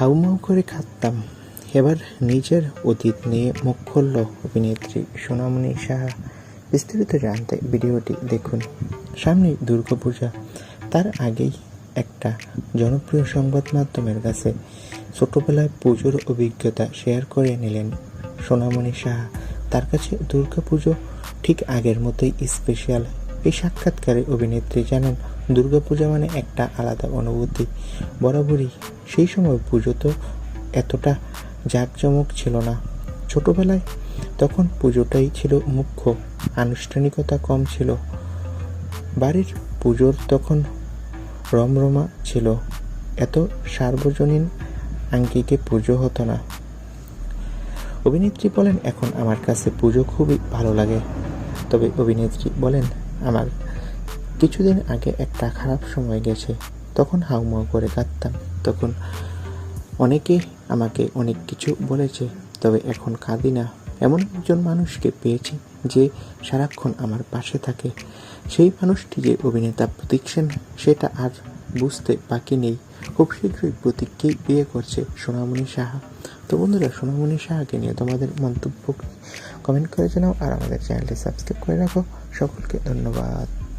হাউমাউ করে খাটতাম এবার নিজের অতীত নিয়ে মুখ খুলল অভিনেত্রী সোনামণি সাহা। বিস্তারিত জানতে ভিডিওটি দেখুন। সামনেই দুর্গাপূজা। তার আগেই একটা জনপ্রিয় সংবাদ মাধ্যমের কাছে ছোটবেলায় পুজোর অভিজ্ঞতা শেয়ার করে নিলেন সোনামণি সাহা। তার কাছে দুর্গাপুজো ঠিক আগের মতোই স্পেশাল এই সাক্ষাৎকারে অভিনেত্রী জানান, দুর্গাপূজা মানে একটা আলাদা অনুভূতি, বরাবরই সেই সময় পুজো তো এতটা জাঁকজমক ছিল না। ছোটবেলায় তখন পুজোটাই ছিল মুখ্য, আনুষ্ঠানিকতা কম ছিল। বাড়ির পুজোর তখন রমরমা ছিল, এত সার্বজনীন আঙ্গিকে পুজো হতো না। অভিনেত্রী বলেন, এখন আমার কাছে পুজো খুবই ভালো লাগে। তবে অভিনেত্রী বলেন, আমার কিছুদিন আগে একটা খারাপ সময় গেছে। তখন হাউমাউ করে কাঁদতাম। তখন অনেকে আমাকে অনেক কিছু বলেছে, তবে এখন কাঁদি না। এমন একজন মানুষকে পেয়েছি যে সারাক্ষণ আমার পাশে থাকে। সেই মানুষটি যে অভিনেতা প্রতীক সেন, সেটা আর বুঝতে বাকি নেই। খুব শীঘ্রই প্রতীককেই বিয়ে করছে সোনামণি সাহা। তো বন্ধুরা, সোনামণি সাহাকে নিয়ে তোমাদের মন্তব্য কমেন্ট করে জানাও আর আমাদের চ্যানেলটি সাবস্ক্রাইব করে রাখো। সকলকে ধন্যবাদ।